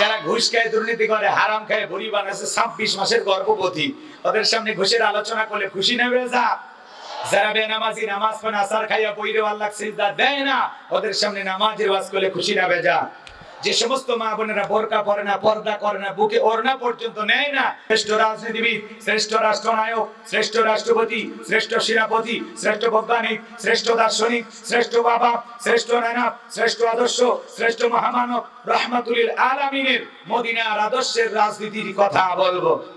যারা ঘুষ খায় দুর্নীতি করে, হারাম খায় বুড়ি বানাচ্ছে ছাব্বিশ মাসের গর্ভবতী, ওদের সামনে ঘুষের আলোচনা করলে খুশি নেবে যা। যারা বেনামাজি নামাজ পড়ে আসার খাইয়া বইরে আল্লাহ সিজদা দেয় না, ওদের সামনে নামাজের ওয়াজ করলে খুশি না যা। যে সমস্ত মা বোনেরা বোরকা পরে না, পর্দা করে না, বুকে ওড়না পর্যন্ত নেয় না, শ্রেষ্ঠ রাজনীতিবিদ, শ্রেষ্ঠ রাষ্ট্রনায়ক, শ্রেষ্ঠ রাষ্ট্রপতি, শ্রেষ্ঠ সেনাপতি, শ্রেষ্ঠ বৈজ্ঞানিক, শ্রেষ্ঠ দার্শনিক, শ্রেষ্ঠ বাবা, শ্রেষ্ঠ নায়ক শ্রেষ্ঠ আদর্শ, শ্রেষ্ঠ মহামানব, রহমাতুল আলামিনের মদিনার আদর্শের রাজনীতির কথা বলব।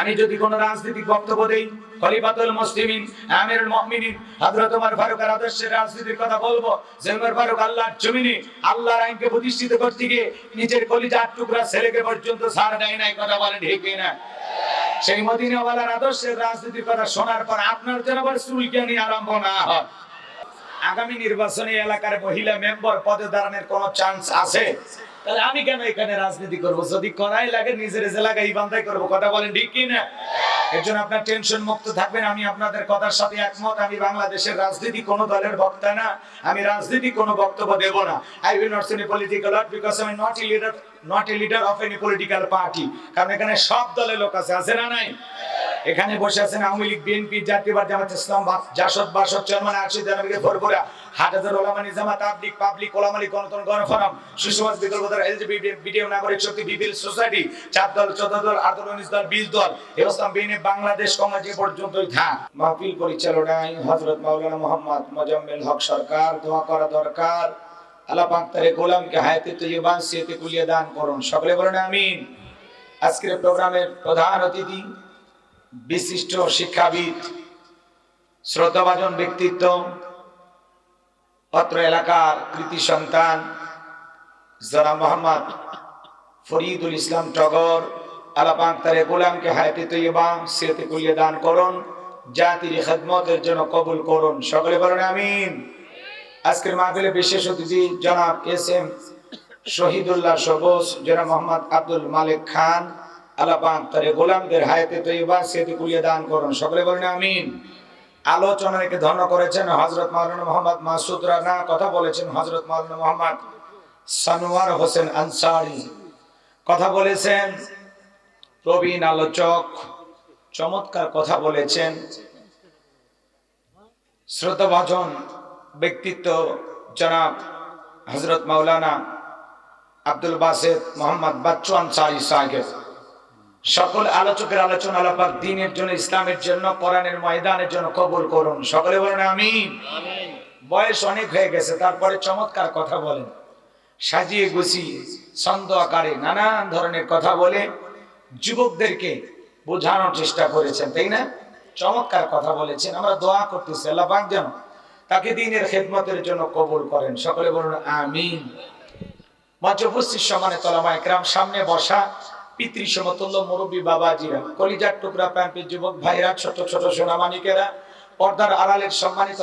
আমি যদি কোন রাজনৈতিক বক্তব্য দেই, খলিফাতুল মুসলিমিন, আমিরুল মুমিনিন, হযরত ওমর ফারুকের আদর্শের রাজনীতির কথা বলব, যে ওমর ফারুক আল্লাহর জমিনে আল্লাহর আইনকে প্রতিষ্ঠিত করতে গিয়ে নিজের কলিজার টুকরা ছেলেকে পর্যন্ত ছাড় দেয় নাই, কথা বলেন ঠিক না সেই মদিনাওয়ালার আদর্শের রাজনীতির কথা শোনার পর আপনার যেন আবার চুলকানি আরম্ভ না হয়। আগামী নির্বাচনী এলাকার মহিলা মেম্বার পদে দাঁড়ানোর কোনো চান্স আছে? তাহলে আমি কেন এখানে রাজনীতি করব? যদি করাই লাগে, নিজের এলাকায় ইবান্দাই করব। কথা বলেন ঠিক কি না এর জন্য আপনার টেনশন মুক্ত থাকবেন। আমি আপনাদের কথার সাথে একমত। আমি বাংলাদেশের রাজনীতি কোন দলের বক্তা না। আমি রাজনীতি কোনো বক্তব্য দেব না। I will not say political because I am not leader not a leader of any political party কারণ এখানে সব দলের লোক আছে। আছে না নাই? এখানে বসে আছেন আওয়ামী লীগ, বিএনপি জাতীয়বাদ জামাত ইসলাম জাসদ, বাসদ, চেয়ারম্যান, আরশিদ জানাবিকে ভরপুরা হাজার ওলামা নিজামা তাবলিগ, পাবলিক ওলামালি গণতন্ত্র, গণফোরাম সুসমাজ বিকল্পতার LGBT BDM, Nagorik Shakti, BPL society, চার দল, চোদ্দ দল, আট দল, উনিশ দল, বিশ দল। এরকম বিএনএ বাংলাদেশ, কংগ্রেস এ পর্যন্তই থাক। মাহফিল পরিচালনায় হযরত মাওলানা মোহাম্মদ মোজাম্মেল হক সরকার, দোয়া করা দরকার। আল্লাহ পাক তারে গোলামকে হায়াতে তৈয়বা সিয়াতে কুলিয়ে দান করুন। সকলে বলেন আমিন। আজকের প্রোগ্রামের প্রধান অতিথি, বিশিষ্ট শিক্ষাবিদ, শ্রদ্ধাভাজন ব্যক্তিত্ব, অত্র এলাকার কৃতি সন্তান, জনাব মোহাম্মদ ফরিদুল ইসলাম টগর আলাপাক তারে গোলামকে হায়াতে তৈবা সিয়াতে কুলিয়ে দান করুন। জাতির খেদমতের জন্য কবুল করুন। সকলে বলেন আমিন। আজকের মাহফিলে বিশেষ অতিথি জনাব এস এম শহীদুল্লাহ সবুজ জনাব মোহাম্মদ আব্দুল মালিক খান আলাপাক তারে গোলামদের হায়াতে তৈবা সিয়াতে কুলিয়ে দান করুন। সকলে বলেন আমিন। আলোচনাকে ধন্য করেছেন হজরত মাওলানা মোহাম্মদ মাসুদ রানা, কথা বলেছেন হজরত মাওলানা মোহাম্মদ সানোয়ার হোসেন আনসারি। কথা বলেছেন প্রবীণ আলোচক, চমৎকার কথা বলেছেন। শ্রোতাভাজন ব্যক্তিত্ব জনাব হজরত মাওলানা আব্দুল বাসেদ মোহাম্মদ বাচ্চু আনসারি সাহেব। সকল আলোচকের আলোচনা আলাপাক দিনের জন্য ইসলামের জন্য কোরআনের ময়দানের জন্য কবুল করুন। সকলে বলেন আমিন। বয়স অনেক হয়ে গেছে তারপরে চমৎকার কথা বলেন। সাজিয়ে গুছিয়ে ছন্দ আকারে নানান ধরনের কথা বলে যুবকদেরকে বোঝানোর চেষ্টা করেছেন তাই না? চমৎকার কথা বলেছেন। আমরা দোয়া করতেছি আল্লাহ পাক যেন তাকে দিনের খেদমতের জন্য কবুল করেন। সকলে বলুন, আমিন। মঞ্চ উপস্থিত সমানে তলামা একরাম সামনে বসা পিতৃ সমতুল্য মুরব্বী বাবাজিরা, কলিজার টুকরা প্রান্তের যুবক ভাইরা, ছোট ছোট সোনামানিকেরা, পর্দার আড়ালের সম্মানিত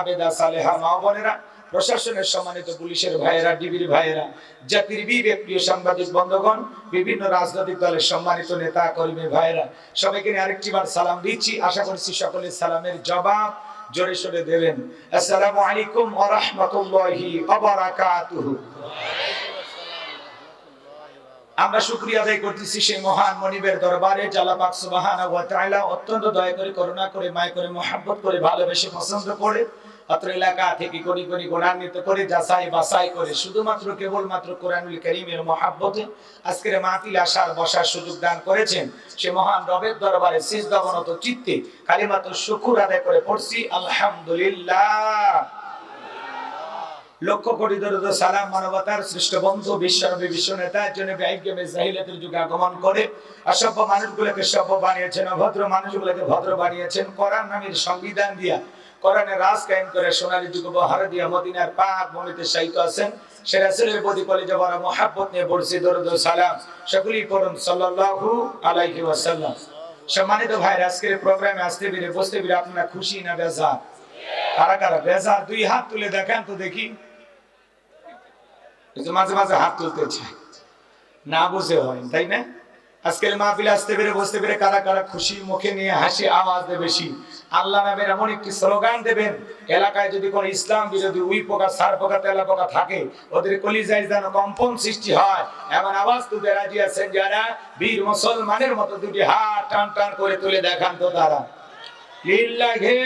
আবেদা সালেহা মা বোনেরা, প্রশাসনের সম্মানিত পুলিশের ভাইয়েরা, ডিবির ভাইয়েরা, জাতির প্রিয় সাংবাদিক বন্ধগণ, বিভিন্ন রাজনৈতিক দলের সম্মানিত নেতা কর্মী ভাইয়েরা, সবাইকে আরেকটি বার সালাম দিচ্ছি। আশা করছি সকলের সালামের জবাব জোরে সোরে দেবেন। আসসালামু আলাইকুম ওয়া রাহমাতুল্লাহি আমরা শুক্রিয়া আদায় করতেছি সেই মহান মনিবের দরবারে জালা পাক সুবহানাহু অত্যন্ত দয়া করে, করুণা করে, মায় করে, মহব্বত করে, ভালোবেসে, পছন্দ করে। অত্র এলাকা থেকে কোটি কোটি গুণান্বিত করে যাচাই বাছাই করে শুধুমাত্র কেবলমাত্র কোরআনুল করিমের মহাব্বতে আজকের মাহফিল আসার, বসার সুযোগ দান করেছেন সে মহান রবের দরবারে সিজদাবনত চিত্তে কালিমাত্র শুকুর আদায় করে পড়ছি, আলহামদুলিল্লাহ। লক্ষ কোটি দরুদ সালাম মানবতার শ্রেষ্ঠ বন্ধু, বিশ্বনবী বিশ্ব নেতা জন্য ব্যয়গমে জাহিলাতের যুগে আগমন করে অসভ্য মানুষগুলোকে সভ্য বানিয়েছেন, অভদ্র মানুষগুলোকে ভদ্র বানিয়েছেন, কোরআন নামের সংবিধান দিয়া কোরআনের রাজ কায়েম করে সোনালী যুগ বহার মদিনার পাক ভূমিতে আছেন। সে রাসূলের প্রতি কলেজে বড় মহাব্বত নিয়ে সালাম। পড়ুন আলাইহি ওয়াসাল্লাম। সম্মানিত ভাই আজকের প্রোগ্রামে আসতে পেরে বসতে পেরে আপনারা খুশি না বেজার? কারা কারা বেজার? দুই হাত তুলে দেখান তো দেখি। মাঝে মাঝে হাত তুলতে না বুঝে হয়, তাই না? আজকের মাহফিলে আসতে পেরে, বসতে পেরে কারা কারা খুশি, মুখে নিয়ে হাসি, আওয়াজ দেবে বেশি। আল্লাহ নামের এমন একটি স্লোগান দেবেন, এলাকায় যদি ইসলাম উই পোকা, সার পোকা, তেলা পোকা থাকে, ওদের কলিজায় যেন কম্পন সৃষ্টি হয়। এমন আওয়াজ তুলতে রাজি আছেন যারা? বীর মুসলমানের মতো দুটি হাত টান টান করে তুলে দেখান তো তারা। লিল্লাহে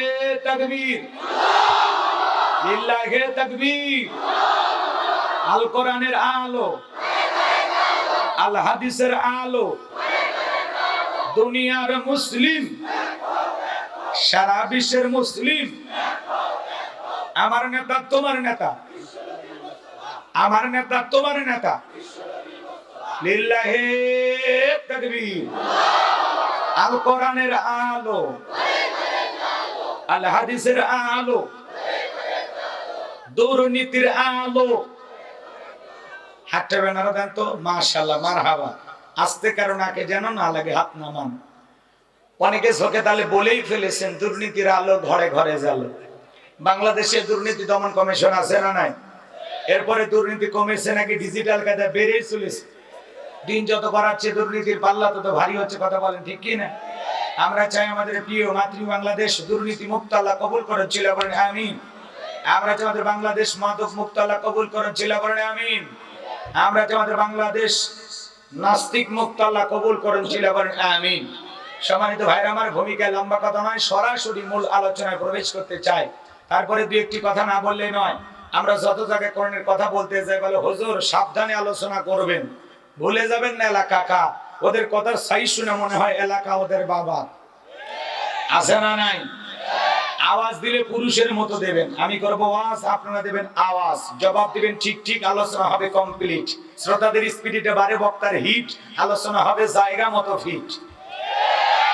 তাকবীর। লিল্লাহে তাকবীর। আল কোরআনের আলো। আল হাদিসের আলো। দুনিয়ার মুসলিম, সারা বিশ্বের মুসলিম। আমার নেতা তোমার নেতা। আমার নেতা তোমার নেতা। লিল্লাহে আল কোরআনের আলো। আল হাদিসের আলো। দুর্নীতির আলো। হাতটা বেনারা দেন তো মাশাল্লাহ মার হাবা আসতে কারণ আগে যেন না লাগে, হাত নামান অনেকে চোখে তাহলে বলেই ফেলেছেন, দুর্নীতির আলো ঘরে ঘরে জালো বাংলাদেশে দুর্নীতি দমন কমিশন আছে না নাই? এরপরে দুর্নীতি কমেছে নাকি ডিজিটাল কায়দা বেড়েই চলেছে? দিন যত করাচ্ছে দুর্নীতির পাল্লা তত ভারী হচ্ছে, কথা বলেন ঠিক কি না? আমরা চাই আমাদের প্রিয় মাতৃ বাংলাদেশ দুর্নীতি মুক্ত আল্লাহ কবুল করেন ছিল করেন আমিন। আমরা চাই আমাদের বাংলাদেশ মাদক মুক্ত আল্লাহ কবুল করেন ছিল করেন আমিন। আমরা চাই আমাদের বাংলাদেশ নাস্তিক মুক্ত আল্লাহ কবুল করেন ছিল বলেন, আমিন। সম্মানিত ভাইরা, আমার ভূমিকায় লম্বা কথা নয়, সরাসরি মূল আলোচনায় প্রবেশ করতে চাই। তারপরে দু একটি কথা না বললে নয়, আমরা যত জায়গায় করণের কথা বলতে যাই, বলে হজুর, সাবধানে আলোচনা করবেন। ভুলে যাবেন না এলাকা কা। ওদের কথার সাই শুনে মনে হয় এলাকা ওদের বাবা। আছে না নাই? আওয়াজ দিলে পুরুষের মতো দেবেন। আমি করব আওয়াজ আপনারা দেবেন আওয়াজ। জবাব দিবেন ঠিক ঠিক, আলোচনা হবে কমপ্লিট শ্রোতাদের স্পিরিটে বাড়ে বক্তার হিট, আলোচনা হবে জায়গা মতো ফিট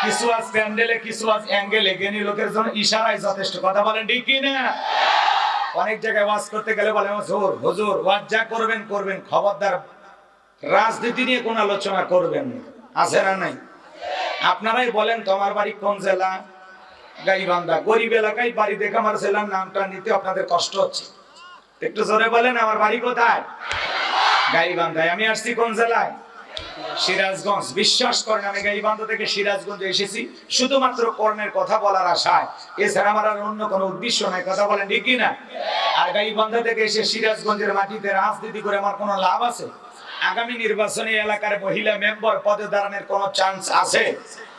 কিছু আজ প্যান্ডেলে, কিছু আজ অ্যাঙ্গেলে জ্ঞানী লোকের জন্য ইশারায় যথেষ্ট। কথা বলেন ঠিক কি না অনেক জায়গায় ওয়াজ করতে গেলে বলে হুজুর হুজুর, ওয়াজ যা করবেন করবেন। খবরদার, রাজনীতি নিয়ে কোন আলোচনা করবেন না। আছে না নাই? আপনারাই বলেন, তোমার বাড়ি কোন জেলা? গাইবান্ধা গরিব এলাকায় বাড়ি দেখে আমার জেলার নামটা নিতে আপনাদের কষ্ট হচ্ছে। একটু জোরে বলেন, আমার বাড়ি কোথায়? গাইবান্ধায় আমি আসছি কোন জেলায়? সিরাজগঞ্জ। বিশ্বাস করেন, আমি গাইবান্ধা থেকে এসেছি। শুধুমাত্র কর্মের কথা বলার আশায়। এছাড়া আমার আর অন্য কোনো উদ্দেশ্য নাই, কথা বলেন ঠিক না আর গাইবান্ধা থেকে এসে সিরাজগঞ্জের মাটিতে রাজনীতি করে আমার কোনো লাভ আছে? আগামী নির্বাচনে এলাকার মহিলা মেম্বার পদে দাঁড়ানোর কোনো চান্স আছে?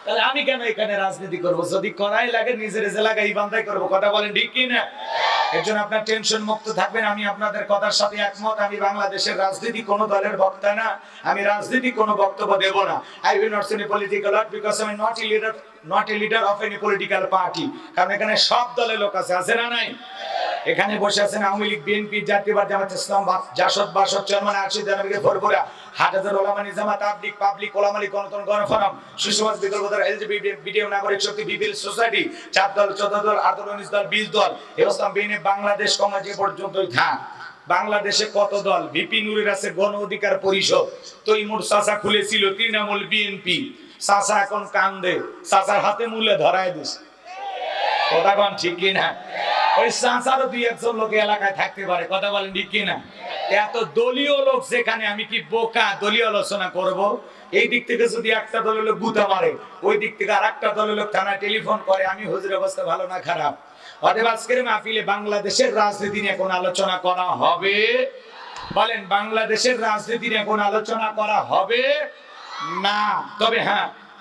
তাহলে আমি কেন এখানে রাজনীতি করব? যদি করাই লাগে, নিজের এলাকায় বান্ধাই করব। কথা বলেন ঠিক কি না এর জন্য আপনার টেনশন মুক্ত থাকবেন। আমি আপনাদের কথার সাথে একমত। আমি বাংলাদেশের রাজনীতি কোন দলের বক্তা না। আমি রাজনীতি কোনো বক্তব্য দেব না। I will not any political art because I not a leader not a leader of any political party কারণ এখানে সব দলের লোক আছে। আছে না নাই? এখানে বসে আছেন আওয়ামী লীগ, বিএনপি জাতীয়বাদ জামাত ইসলাম জাসদ, বাসদ, চেয়ারম্যান আরশিদ জানাবিকে ভরপুরা হাজার ওলামা নিজামা তাবলিক পাবলিক ওলামালি গণতন্ত্র, গণফোরাম, সুসমাজ বিকল্পতার LGBT BDM Nagorik Shakti BPL society, চার দল, চোদ্দ দল আট দল, বিশ দল এরকম বিএনএ বাংলাদেশ কংগ্রেস এ পর্যন্তই থাক বাংলাদেশে কত দল? ভিপি নুরের আছে গণ অধিকার পরিষদ। তৈমুর চাচা খুলেছিল তৃণমূল বিএনপি। চাচা এখন কান্দে। চাচার হাতে মূল্যে ধরায় দিছে। কথা কন ঠিক কিনা? ওই চাচারও দুই একজন লোক এলাকায় থাকতে পারে। কথা বলেন ঠিক কিনা? এত দলীয় লোক যেখানে আমি কি বোকা দলীয় আলোচনা করব? এই দিক থেকে যদি একটা দলের লোক গুতা মারে, ওই দিক থেকে আর একটা দলের লোক থানায় টেলিফোন করে, আমি হুজুর অবস্থা ভালো না খারাপ। অতএব আজকের মাহফিলে বাংলাদেশের রাজনীতি নিয়ে কোন আলোচনা করা হবে? বলেন, বাংলাদেশের রাজনীতি নিয়ে কোন আলোচনা করা হবে? না। তবে হ্যাঁ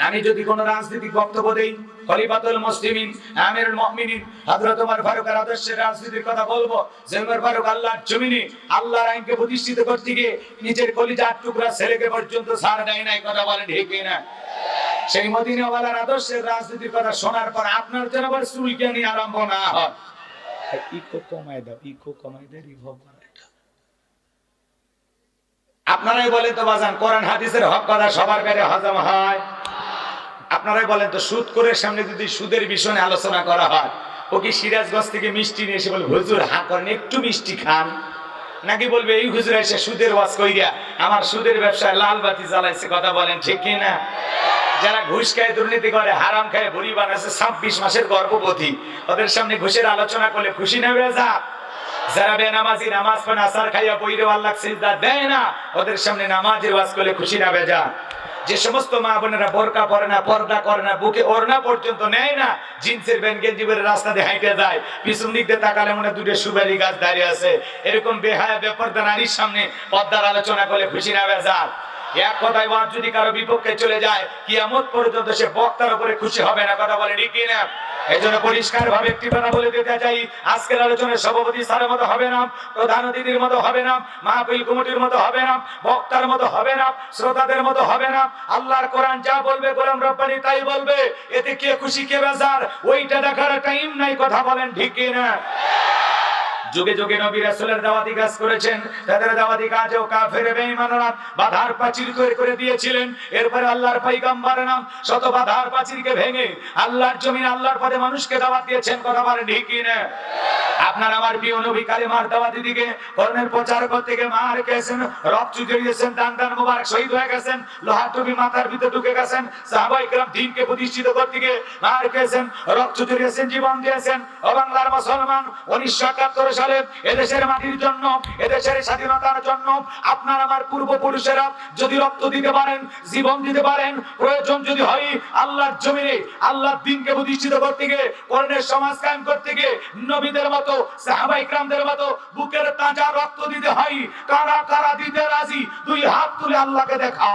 আমি যদি কোন রাজনৈতিক বক্তব্য দেই খলিফাতুল মুসলিমিন আমিরুল মুমিনিন হযরত ওমর ফারুকের আদর্শের রাজনীতির কথা বলব যে ওমর ফারুক আল্লাহর জমিনে আল্লাহর আইনকে প্রতিষ্ঠিত করতে গিয়ে নিজের কলিজার টুকরা ছেলেকে পর্যন্ত ছাড় দেয় নাই কথা বলেন ঠিক না সেই মদিনাওয়ালার আদর্শের রাজনীতির কথা শোনার পর আপনার যেন আবার চুলকানি আরম্ভ না হয়। ইকো কমাই দাও ইকো কমাই দাও রিভব আপনারাই বলেন তো বাজান কোরআন হাদিসের হক কথা সবার কাছে হজম হয়। আপনারাই বলেন তো, সুদ করে সামনে যদি সুদের বিষয়ে আলোচনা করা হয়, ও কি সিরাজগঞ্জ থেকে মিষ্টি নিয়ে এসে বলে, হুজুর, হা করেন, একটু মিষ্টি খান। নাকি বলবে, এই হুজুর এসে সুদের ওয়াজ কইরা আমার সুদের ব্যবসায় লাল বাতি জ্বালাইছে, কথা বলেন ঠিক কি না? যারা ঘুষ খায়, দুর্নীতি করে, হারাম খায় ভুড়ি বানাচ্ছে ছাব্বিশ মাসের গর্ভবতী, ওদের সামনে ঘুষের আলোচনা করলে খুশি নেবে যা। যারা বেনামাজি নামাজ পড়ে, আসার খাইয়া বইরে আল্লাহ সিজদা দেয় না, ওদের সামনে নামাজের ওয়াজ করলে খুশি না বেজা যে সমস্ত মা বোনেরা বোরকা পরে না, পর্দা করে না, বুকে ওড়না পর্যন্ত নেয় না, জিন্সের ব্যান্ড গেঞ্জি পরে রাস্তা দিয়ে হাইটে যায়। পিছন দিক দিয়ে তাকালে মনে দুটো সুবেলি গাছ দাঁড়িয়ে আছে। এরকম বেহায়া, বেপর্দা নারীর সামনে পর্দার আলোচনা করলে খুশি না বেজার। এক কথায় ওয়াজ যদি কারও বিপক্ষে চলে যায়, কিয়ামত পর্যন্ত সে বক্তার উপরে খুশি হবে না, কথা বলে ঠিক না এই পরিষ্কার ভাবে একটি কথা বলে দিতে চাই। আজকের সভাপতি স্যারের মতো হবে না প্রধান মতো হবে না, মাহফিল কমিটির মতো হবে না, বক্তার মতো হবে না, শ্রোতাদের মতো হবে না। আল্লাহর কোরআন যা বলবে, গোলাম রব্বানি তাই বলবে। এতে কে খুশি, কে বেজার? ওইটা দেখার টাইম নাই, কথা বলেন ঠিক না যুগে যুগে নবী রাসূলের দাওয়াতি কাজ করেছেন তাদের দাওয়াতি কাজেও কাফের বেঈমানরা বাধার প্রাচীর তৈরি করে দিয়েছিলেন এরপরে আল্লাহর পয়গম্বর নাম শত বাধার প্রাচীরকে ভেঙে আল্লাহর জমিন আল্লাহর পথে মানুষকে দাওয়াত দিয়েছেন কথা বলেন ঠিক কি না আপনার আমার প্রিয় নবী কালিমার দাওয়াতি দিকে করণের প্রচার করতে গিয়ে মার গেছেন রক্ত জড়িয়েছেন দান দান মুবারক শহীদ হয়ে গেছেন লোহার টুপি মাথার ভিতরে ঢুকে গেছেন সাহাবাই کرام দিনকে প্রতিষ্ঠিত করতে গিয়ে মার গেছেন রক্ত জড়িয়েছেন জীবন দিয়েছেন ও বাংলার মুসলমান উনিশশো একাত্তর সালে এদেশের মাটির জন্য, এদেশের স্বাধীনতার জন্য আপনার আমার পূর্বপুরুষেরা যদি রক্ত দিতে পারেন, জীবন দিতে পারেন, প্রয়োজন যদি হয়, আল্লাহর জমিনে, আল্লাহর দিনকে প্রতিষ্ঠিত করতে গিয়ে কোরআনের সমাজ কায়েম করতে গিয়ে, নবীদের মতো, সাহাবা ইকরামদের মতো বুকের তাজা রক্ত দিতে হয়, কারা কারা দিতে রাজি, দুই হাত তুলে আল্লাহকে দেখা